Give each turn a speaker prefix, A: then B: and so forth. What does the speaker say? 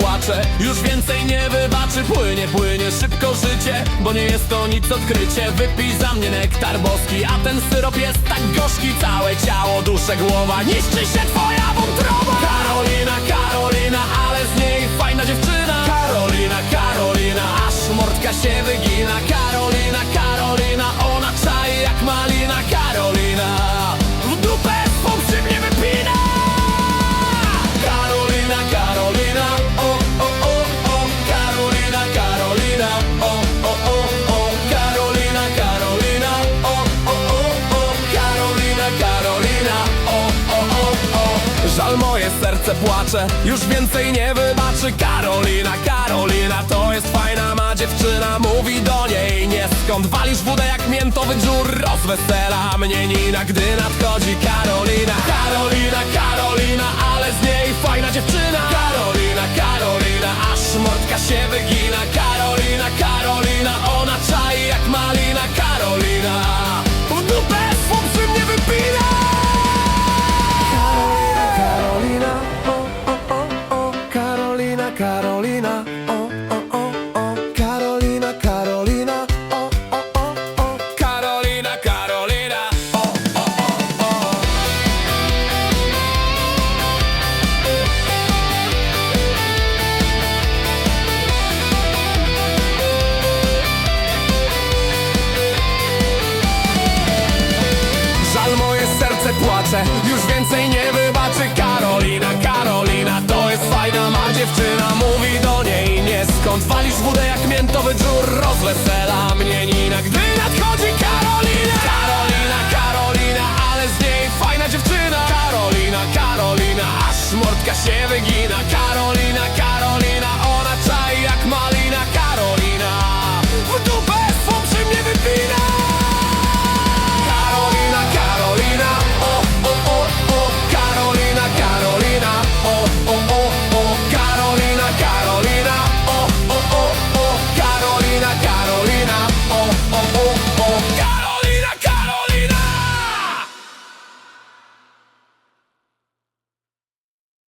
A: płacze Już więcej nie wybaczy. Płynie, płynie szybko życie Bo nie jest to nic odkrycie. Wypij za mnie nektar boski A ten syrop jest tak gorzki. Całe ciało, duszę, głowa Niszczy się twoja wątroba. Karolina, Karolina Ale z niej fajna dziewczyna. Karolina, Karolina Aż mordka się wygina moje serce płacze, już więcej nie wybaczy. Karolina, Karolina, to jest fajna ma dziewczyna. Mówi do niej nie skąd Walisz wódę jak miętowy dżur Rozwesela mnie Nina, gdy nadchodzi Karolina. Karolina, Karolina, ale z niej fajna dziewczyna. Karolina, Karolina, aż mordka się wygina. Karolina, Karolina, ona czai jak malina. Karolina, Już więcej nie wybaczy Karolina, Karolina To jest fajna ma dziewczyna. Mówi do niej nie skąd Walisz wódę jak miętowy dżur Rozwesela mnie Nina. Gdy nadchodzi Karolina Karolina, Karolina Ale z niej fajna dziewczyna. Karolina, Karolina Aż mordka się wygina. Karolina, Karolina Ona czai jak mal